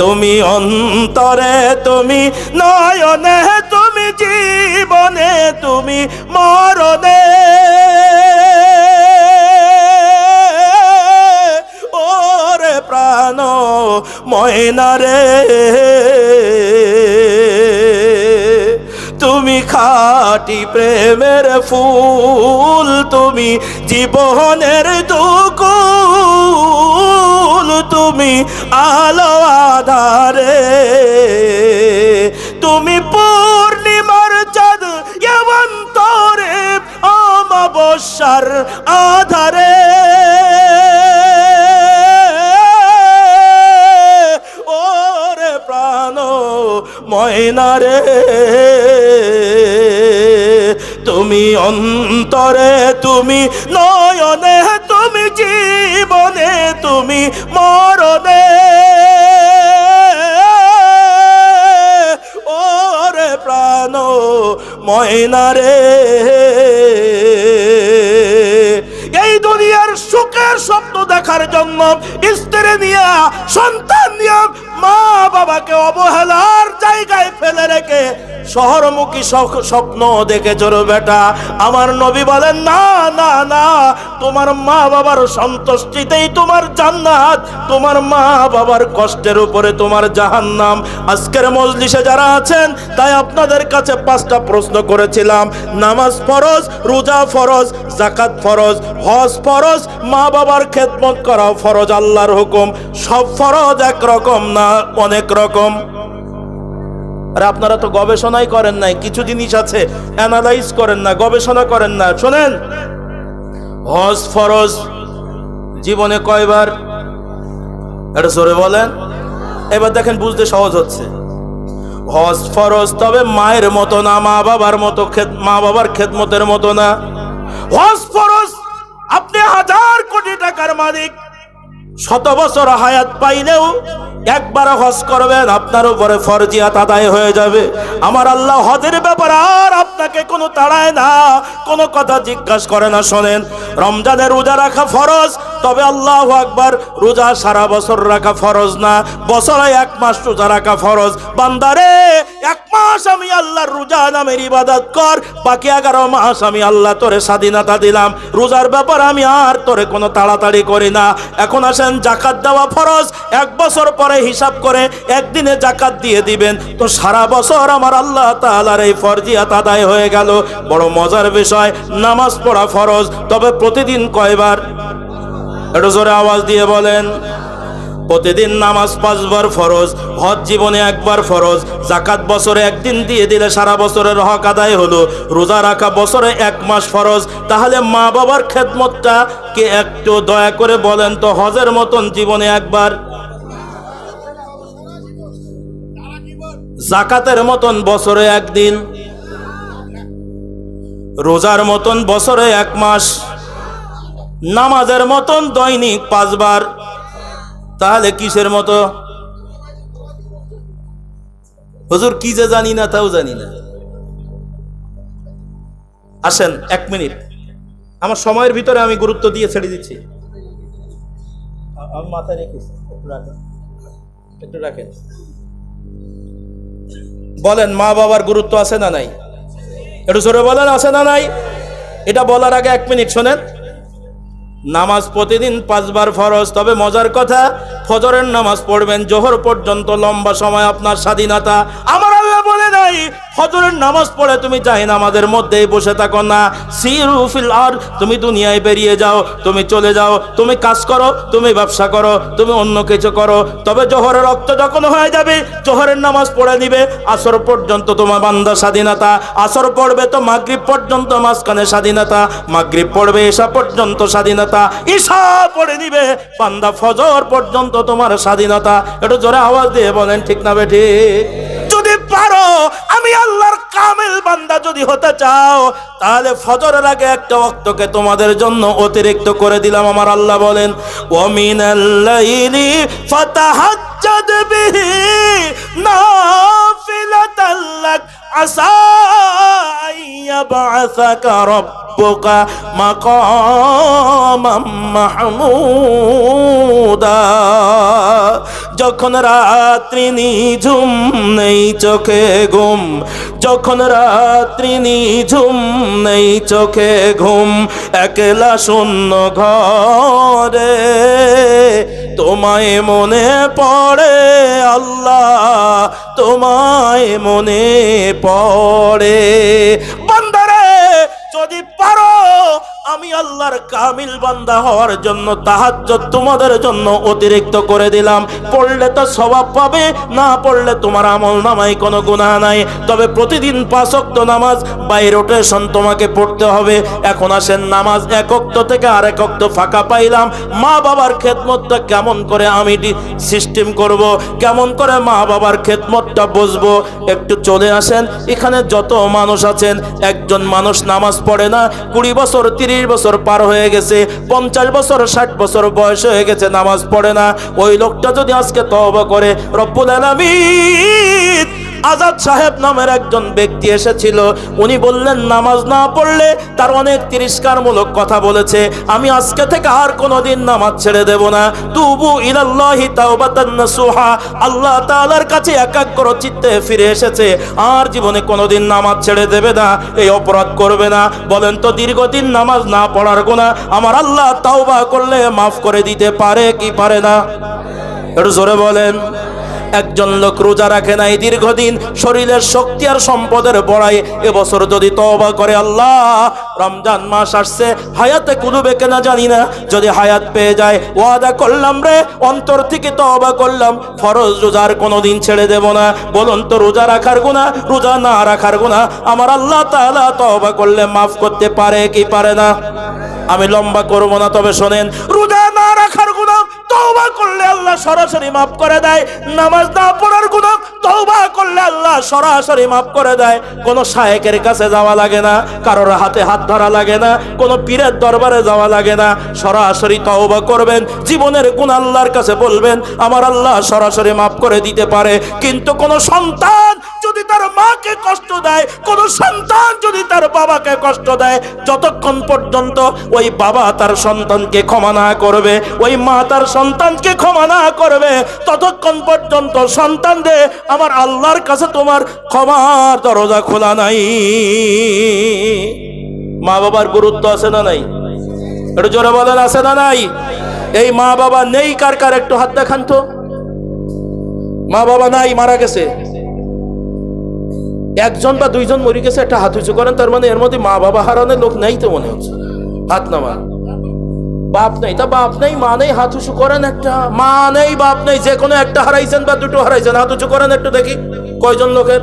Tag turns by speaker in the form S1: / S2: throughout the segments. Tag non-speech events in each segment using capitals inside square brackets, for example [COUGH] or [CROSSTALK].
S1: তুমি অন্তরে, তুমি নয়নে, তুমি জীবনে, তুমি মরণে। ওরে প্রাণ ময়নারে তুমি খাটি প্রেমের ফুল, তুমি জীবনের দুকুল, তুমি আলো আধারে তুমি পূর্ণিমার চাঁদ এমন তোরে অমাবস্যার আধারে। ওরে প্রাণ ময়নারে তুমি অন্তরে, তুমি নয়নে, তুমি জীবনে, তুমি মরণে ময়নারে এই দুনিয়ার সুখের স্বপ্ন দেখার জন্য স্ত্রী নিয়া, সন্তান নিয়ে মা বাবাকে অবহেলার জায়গায় ফেলে রেখে শহরমুখী স্বপ্ন দেখে চলো বেটা। আমার নবী বলেন, না না না, তোমার মা বাবার সন্তুষ্টিতেই তোমার জান্নাত। তোমার মা বাবার কষ্টের উপরে তোমার জাহান্নাম। আজকের মজলিসে যারা আছেন, তাই আপনাদের কাছে পাঁচটা প্রশ্ন করেছিলাম। নামাজ ফরজ, রোজা ফরজ জাকাত ফরজ, হজ ফরজ, মা বাবার খেদমত করা ফরজ, আল্লাহর হুকুম। সব ফরজ একরকম না অনেক রকম? আরে আপনারা তো গবেষণাই করেন নাই, কিছু জিনিস আছে অ্যানালাইজ করেন না, গবেষণা করেন না, শোনেন। হজ ফরজ, জীবনে কয়বার? এটা জোরে বলেন। এবার দেখেন বুঝতে সহজ হচ্ছে। হজ ফরজ, তবে মায়ের মতো না, মা বাবার মতো মা বাবার খেদমতের মতো না। হজ ফরজ, আপনি হাজার কোটি টাকার মালিক, শত বছর হায়াত পাইলেও একবার হজ করবেন, আপনার উপরে ফরজিয়াত আদায় হয়ে যাবে। আমার আল্লাহ হজের ব্যাপার আর আপনাকে কোনো তাড়ায় না, কোনো কথা জিজ্ঞাসা করে না শোনেন। রমজানে রোজা রাখা ফরজ, তবে আল্লাহ আকবার, রোজা সারা বছর রাখা ফরজ না। বছরে এক মাস রোজা রাখা ফরজ। বান্দারে, এক মাস আমি আল্লাহর রোজা নামের ইবাদত কর, বাকি এগারো মাস আমি আল্লাহ তোরে স্বাধীনতা দিলাম। রোজার ব্যাপার আমি আর তোরে কোনো তাড়াতাড়ি করি না। এখন আসেন, জাকাত দেওয়া ফরজ। এক বছর পরে হিসাব করে একদিনে জাকাত দিয়ে দিবেন। তো সারা বছর আমার আল্লাহ তাআলার এই ফরজিয়াত আদায় হয়ে গেল। বড় মজার বিষয়, নামাজ পড়া ফরজ। তবে প্রতিদিন কয়বার? একটু জোরে আওয়াজ দিয়ে বলেন, প্রতিদিন নামাজ পাঁচবার ফরজ, হজ জীবনে একবার ফরজ, জাকাত বছরে একদিন দিয়ে দিলে সারা বছরের হক আদায় হলো, রোজা রাখা বছরে এক মাস ফরজ, তাহলে মা বাবার খেদমতটা কে একটু দয়া করে বলেন তো হজের মতন জীবনে একবার? জাকাতের মতন বছরে একদিন, রোজার মতন বছরে এক মাস নামাজের মতন দৈনিক পাঁচবার। তাহলে কিসের মতো? হুজুর কি যে জানি না, তাও জানি না। আসেন, এক মিনিট। আমার সময়ের ভিতরে আমি গুরুত্ব দিয়ে ছেড়ে দিচ্ছি। বলেন, মা বাবার গুরুত্ব আছে না নাই? একটু জোরে বলেন, আছে না নাই? এটা বলার আগে এক মিনিট শোনেন। নামাজ প্রতিদিন পাঁচবার ফরজ, তবে মজার কথা, ফজরের নামাজ পড়বেন, জোহর পর্যন্ত লম্বা সময় আপনার স্বাধীনতা। আমার নাই ফজরের নামাজ পড়ে তুমি চাই নামাজের মধ্যেই বসে থাকো না। সিরুফিল আর তুমি দুনিয়ায় বেরিয়ে যাও, তুমি চলে যাও, তুমি কাজ করো, তুমি ব্যবসা করো, তুমি অন্য কিছু করো। তবে জোহরের রক্ত যখন হয়ে যাবে, জোহরের নামাজ পড়ে নিবে, আসর পর্যন্ত তোমার বান্দা স্বাধীনতা। আসর পড়বে তো মাগরিব পর্যন্ত মাঝখানে স্বাধীনতা। মাগরিব পড়বে এসা পর্যন্ত স্বাধীনতা। ঈশা পড়ে নিবে, বান্দা ফজর পর্যন্ত তোমার স্বাধীনতা। একটু জোরে আওয়াজ দিয়ে বলেন, ঠিক না বেঠি যদি পারো, আমি আল্লাহর কামেল বান্দা যদি হতে চাও, তাহলে ফজরের আগে একটা অক্তকে তোমাদের জন্য অতিরিক্ত করে দিলাম, আমার আল্লাহ বলেন ওমিন ফাতাহাজ্জাদ বিহি নাফিলাতাল লাক আসা আইয়াবাসাকা রব্বুকা মাকামাম মাহমুদা যখন রাত্রি নিঝুম নেই চোখে ঘুম, যখন রাত্রি নিঝুম নেই চোখে ঘুম, একলা শূন্য ঘরে তোমায় মনে পড়ে আল্লাহ, তোমায় মনে পড়ে আমি আল্লাহর কামিল বান্দা হওয়ার জন্য তাহাজ্জুদ তোমাদের জন্য অতিরিক্ত করে দিলাম। পড়লে তো স্বভাব পাবে, না পড়লে তোমার আমল নামায় কোনো গুনাহ নাই। তবে প্রতিদিন পাঁচ ওয়াক্ত নামাজ, বাই রোটেশন তোমাকে পড়তে হবে। এখন আসেন নামাজ এক ওয়াক্ত থেকে আরেক ওয়াক্ত ফাঁকা পাইলাম। মা বাবার খেদমতটা কেমন করে আমি সিস্টেম করব, কেমন করে মা বাবার খেদমতটা বুঝব? একটু চলে আসেন। এখানে যত মানুষ আছেন, একজন মানুষ নামাজ পড়ে না। কুড়ি বছর, তিরিশ বছর পার হয়ে গেছে, পঞ্চাশ বছর, ষাট বছর বয়স হয়ে গেছে, নামাজ পড়ে না। ওই লোকটা যদি আজকে তবা করে, রব্বুল আলামিন আজাদ সাহেব নামের একজন ব্যক্তি এসেছিল। উনি বললেন, নামাজ না পড়লে তার অনেক তিরস্কারমূলক কথা বলেছে। আমি আজকে থেকে আর কোনোদিন নামাজ ছেড়ে দেব না। তুবু ইলাল্লাহি তাওবাতান নাসুহা। আল্লাহ তাআলার কাছে একাগ্র চিত্তে ফিরে এসেছে। আর জীবনে কোনোদিন নামাজ ছেড়ে দেবে না, এই অপরাধ করবে না। বলেন তো, দীর্ঘদিন নামাজ না পড়ার গুনাহ আমার আল্লাহ তাওবা করলে মাফ করে দিতে পারে কি পারে না? একটু জোরে বলেন। একজন লোক রোজা রাখে নাই দীর্ঘদিন, শরীরের শক্তি আর সম্পদের বড়াই, এবছর যদি তওবা করে আল্লাহ, রমজান মাস আসছে, হায়াতে কুলুবে কেনা জানি না, যদি হায়াত পেয়ে যায়, ওয়াদা করলাম রে, অন্তর থেকে তওবা করলাম, ফরজ রোজার কোনোদিন ছেড়ে দেব না, বলুন তো রোজা রাখার গুণা রোজা না রাখার গুণা আমার আল্লাহ তাআলা তওবা করলে মাফ করতে পারে কি পারে না? আমি লম্বা করব না, তবে শোনেন সরাসরি মাফ করে দেয়। নামাজ না পড়ার গুণা, তওবা করলে আল্লাহ সরাসরি মাফ করে দেয়। কোনো শায়েকের কাছে যাওয়া লাগে না, কারোর হাতে হাত ধরা লাগে না, কোনো পীরের দরবারে যাওয়া লাগে না। সরাসরি তওবা করবেন, জীবনের গুণ আল্লাহর কাছে বলবেন, আমার আল্লাহ সরাসরি মাফ করে দিতে পারে। কিন্তু কোনো সন্তান তার মাকে কষ্ট দেয়, কোনো সন্তান যদি তার বাবাকে কষ্ট দেয়, যতক্ষণ পর্যন্ত ওই বাবা তার সন্তানকে ক্ষমা না করবে, ওই মা তার সন্তানকে ক্ষমা না করবে, ততক্ষণ পর্যন্ত সন্তান দে, আমার আল্লাহর কাছে তোমার ক্ষমার দরজা খোলা নাই। মা বাবার গুরুত্ব আছে না নাই? একটু জোরে বলেন, আছে না নাই? এই মা বাবা নেই, কার কার? একটু হাত দেখান তো। মা বাবা নাই, মারা গেছে। একজন বা দুইজন মরে গেছে, একটা হাত উঁচু করেন, তার মানে এর মধ্যে মা বাবা হারানোর লোক নাই তো মনে হচ্ছে। হাত নামা বাপ নেই, তা বাপ নেই, মা নেই, হাত উঁচু করেন একটা। মা নেই, বাপ নেই, যে কোনো একটা হারাইছেন বা দুটো হারাইছেন, হাত উঁচু করেন একটু দেখি, কয়জন লোকের?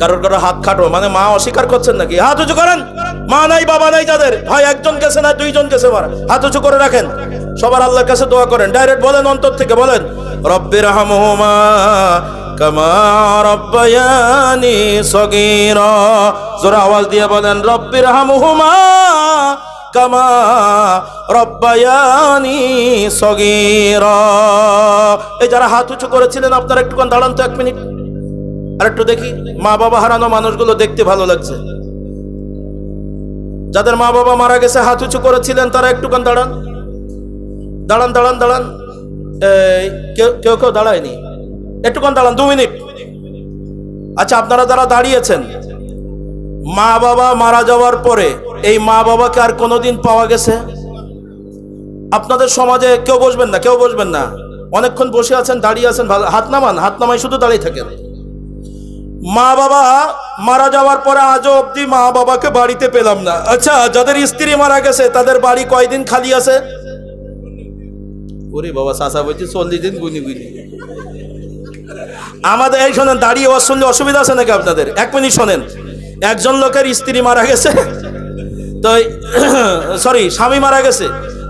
S1: কারোর কারও হাত খাটো মানে মা অস্বীকার করছেন নাকি? হাত উঁচু করেন। মা নাই, বাবা নাই যাদের হয় একজন গেছে না দুইজন গেছে মারা? হাত উঁচু করে রাখেন। সবার আল্লাহর কাছে দোয়া করেন। ডাইরেক্ট বলেন অন্তর থেকে, বলেন রব্বির হামহুমা কামা রব্বায়ানি সগীরা। আওয়াজ দিয়ে বলেন রব্বির হামহুমা কামা রব্বায়ানি সগীরা। এই যারা হাত উঁচু করেছিলেন, আপনারা একটুখান দাঁড়ান তো এক মিনিট। আর একটু দেখি মা বাবা হারানো মানুষগুলো দেখতে ভালো লাগছে। যাদের মা বাবা মারা গেছে, হাত উঁচু করেছিলেন, তারা একটুখান দাঁড়ান। দাঁড়ান দাঁড়ান দাঁড়ান। কেউ কেউ দাঁড়ায়নি। একটুক্ষণ দাঁড়ান, দু মিনিট। আচ্ছা আপনারা যারা দাঁড়িয়েছেন, মা বাবা মারা যাওয়ার পরে এই মা বাবাকে আর কোনোদিন পাওয়া গেছে? আপনাদের সমাজে কেউ বসবেন না, কেউ বসবেন না। অনেকক্ষণ বসে আছেন, দাঁড়িয়ে আছেন হাত নামান, হাত নামাই শুধু দাঁড়িয়ে থাকেন। মা বাবা মারা যাওয়ার পরে আজও অবধি মা বাবাকে বাড়িতে পেলাম না। আচ্ছা যাদের স্ত্রী মারা গেছে, তাদের বাড়ি কয়দিন খালি আছে? ওরে বাবা চাষা বলছি চল্লিশ দিন গুনি গুনি। আমাদের, এই শোনেন, দাঁড়িয়ে ওয়াজ শুনলে অসুবিধা আছে নাকি আপনাদের? এক মিনিট শোনেন। একজন লোকের স্ত্রী মারা গেছে। তো সরি [CLEARS THROAT] স্বামী মারা গেছে।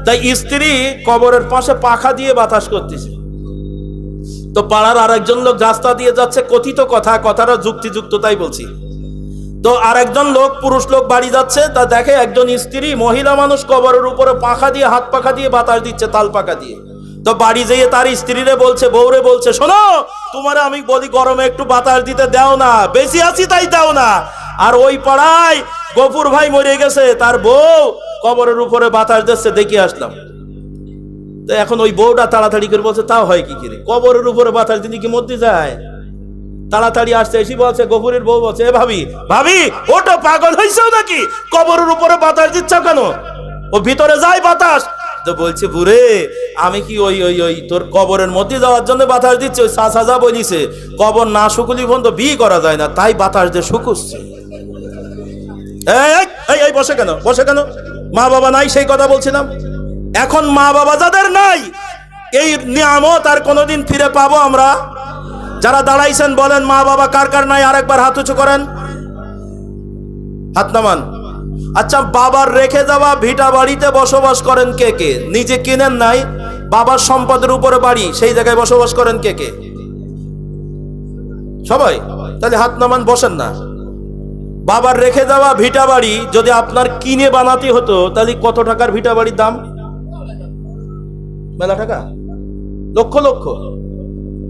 S1: তাই স্ত্রী কবরের পাশে পাখা দিয়ে বাতাস করতেছে। তো পাড়ার আরেকজন লোক রাস্তা দিয়ে যাচ্ছে, কথিত কথা, কথাটা যুক্তিযুক্ত তাই বলছি। তো আরেকজন লোক, পুরুষ লোক বাড়ি যাচ্ছে, তা দেখে একজন স্ত্রী মহিলা মানুষ কবরের উপরে পাখা দিয়ে, হাত পাখা দিয়ে বাতাস দিচ্ছে, তাল পাখা দিয়ে। তো বাড়ি যেয়ে তার স্ত্রীরে বলছে, বউরে বলছে, শোনো, তোমার আমি বলি গরমে একটু বাতাস দিতে দাও না, বেশি আছি তাই দাও না। আর ওই পাড়ায় গফুর ভাই মরে গেছে, তার বউ কবরের উপরে বাতাস দিচ্ছে, দেখি আসলাম। তো এখন ওই বউটা তাড়াতাড়ি করে বলছে, তাও হয় কি করে কবরের উপরে বাতাস দিদি কি মরতে যায়? তাড়াতাড়ি আসছে, এসে বলছে, গফুরের বউ বলছে, এ ভাবি ভাবি, ওটা পাগল হয়েছেও নাকি? কবরের উপরে বাতাস দিচ্ছ কেন? ও ভিতরে যায় বাতাস তো বলছে, বুড়ে, আমি কি ওই ওই ওই তোর কবরের মধ্যে যাওয়ার জন্য বাতাস দিচ্ছে? ওই সাজা বলিছে, কবর না শুকুলি পর্যন্ত বিয়ে করা যায় না, তাই বাতাস দিয়ে শুকুচ্ছে। এই এই, বসে কেন? বসে কেন? মা বাবা নাই, সেই কথা বলছিলাম। এখন মা বাবা যাদের নাই, এই নিয়ামত আর কোনোদিন ফিরে পাবো আমরা? যারা দাঁড়াইছেন, বলেন, মা বাবা কার কার নাই? আরেকবার হাত উঁচু করেন। হাত নামান। আচ্ছা বাবার রেখে যাওয়া ভিটা বাড়িতে বসবাস করেন কে কে? নিজে কিনেন নাই, বাবার সম্পদের উপরে বাড়ি, সেই জায়গায় বসবাস করেন কে কে? সবাই? তাহলে হাত নামান, বসেন না। বাবার রেখে দেওয়া ভিটা বাড়ি যদি আপনার কিনে বানাতে হতো, তাহলে কত টাকার ভিটা বাড়ির দাম? মেলা টাকা? লক্ষ লক্ষ?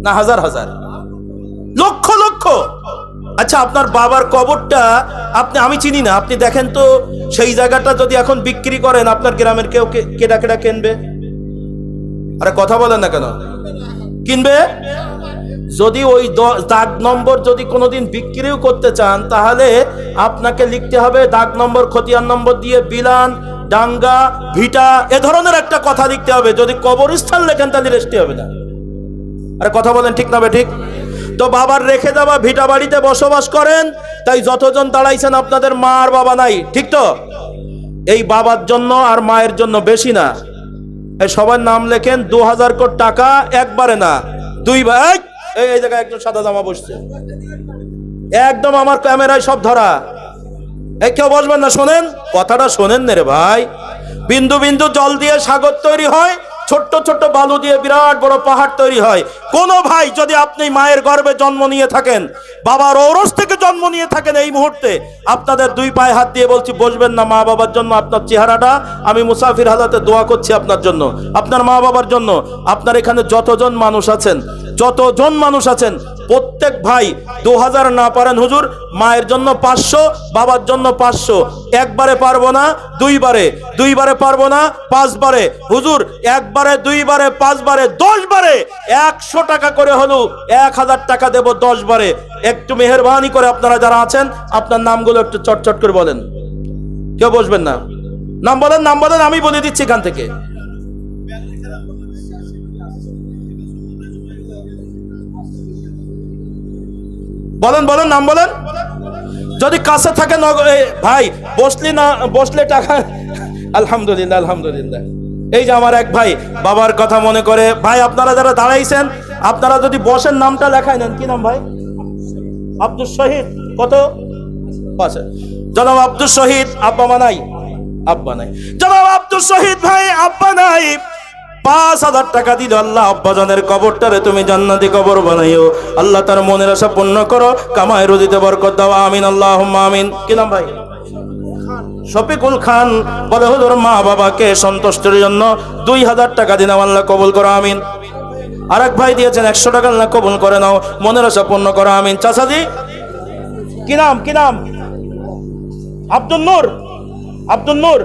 S1: না, হাজার হাজার। লক্ষ লক্ষ? আচ্ছা আপনার বাবার কবরটা আপনি, আমি চিনি না, আপনি দেখেন তো, সেই জায়গাটা যদি এখন বিক্রি করেন, আপনার গ্রামের কেউ কেডা কেডা কিনবে? আরে কথা বলেন না কেন? কিনবে? যদি ওই দাগ নম্বর যদি কোনোদিন বিক্রিও করতে চান, তাহলে আপনাকে লিখতে হবে দাগ নম্বর, খতিয়ান নম্বর দিয়ে বিলান, ডাঙ্গা, ভিটা, এ ধরনের একটা কথা লিখতে হবে। যদি কবরস্থান লেখেন, তাহলে রেস্টি হবে না। আরে কথা বলেন ঠিক না বে, ঠিক? তো বাবার রেখে দেওয়া ভিটা বাড়িতে বসবাস করেন, তাই যতজন দাঁড়াইছেন আপনাদের মা আর বাবা নাই, ঠিক তো? এই বাবার জন্য আর মায়ের জন্য বেশি না। এই সবার নাম লেখেন, দু হাজার কোটি টাকা একবারে না দুই ভাই এই জায়গায় একজন সাদা জামা বসছে। একদম আমার ক্যামেরায় সব ধরা। এই কেউ বসবেন না, শোনেন? কথাটা শোনেন না রে ভাই। বিন্দু বিন্দু জল দিয়ে সাগর তৈরি হয় ছোট্ট ছোট্ট বালু দিয়ে বিরাট বড় পাহাড় তৈরি হয়। কোন ভাই যদি আপনি মায়ের গর্ভে জন্ম নিয়ে থাকেন, বাবার ঔরস থেকে জন্ম নিয়ে থাকেন এই মুহূর্তে, আপনাদের দুই পায়ে হাত দিয়ে বলছি, বসবেন না মা বাবার জন্য, আপনার চেহারাটা আমি মুসাফির হালাতে দোয়া করছি আপনার জন্য। আপনার মা বাবার জন্য, আপনার এখানে যতজন মানুষ আছেন যতজন মানুষ আছেন, প্রত্যেক ভাই দু হাজার না পারেন হুজুর, মায়ের জন্য পাঁচশো, বাবার জন্য পাঁচশো। একবারে পারব না, দুইবারে। দুইবারে পারব না, পাঁচবারে। হুজুর, একবারে, দুইবারে, পাঁচবারে দশ বারে একশো টাকা করে হলো এক হাজার টাকা দেব দশ বারে একটু মেহরবানি করে আপনারা যারা আছেন, আপনার নামগুলো একটু চটচট করে বলেন। কেউ বসবেন না। নাম বলেন নাম বলেন, আমি বলে দিচ্ছি এখান থেকে। বলেন বলেন, নাম বলেন। যদি কাছে থাকে ভাই, বসলি না, বসলে টাকা আলহামদুলিল্লাহ আলহামদুলিল্লাহ। এই যে আমার এক ভাই, বাবার কথা মনে করে, ভাই, আপনারা যারা দাঁড়াইছেন, আপনারা যদি বসেন, নামটা লেখাই নেন। কি নাম ভাই? আব্দুল শহীদ, কত? পাশে জনাব আব্দুল শহীদ, আব্বা মানাই। আব্বা নাই। জনাব আব্দুল শহীদ ভাই, আব্বা নাই। পাঁচ হাজার টাকা দিল আল্লাহ আব্বাজানের কবরটারে তুমি জান্নাতি কবর বানাইও। আল্লাহ তার মনের আশা পূর্ণ করো কামায় রুদিতে বরকত দাও, আমিন আল্লাহ আমিন। কি নাম ভাই? শফিকুল খান বলে, হুজুর, মা বাবাকে সন্তুষ্টির জন্য দুই হাজার টাকা দিলাম আল্লাহ কবুল করো, আমিন। আরেক ভাই দিয়েছেন, একশো টাকা, আল্লাহ কবুল করে নাও, মনের আশা পূর্ণ করো, আমিন। চাচাজি কি নাম কি নাম? আব্দুল নূর আব্দুল নূর।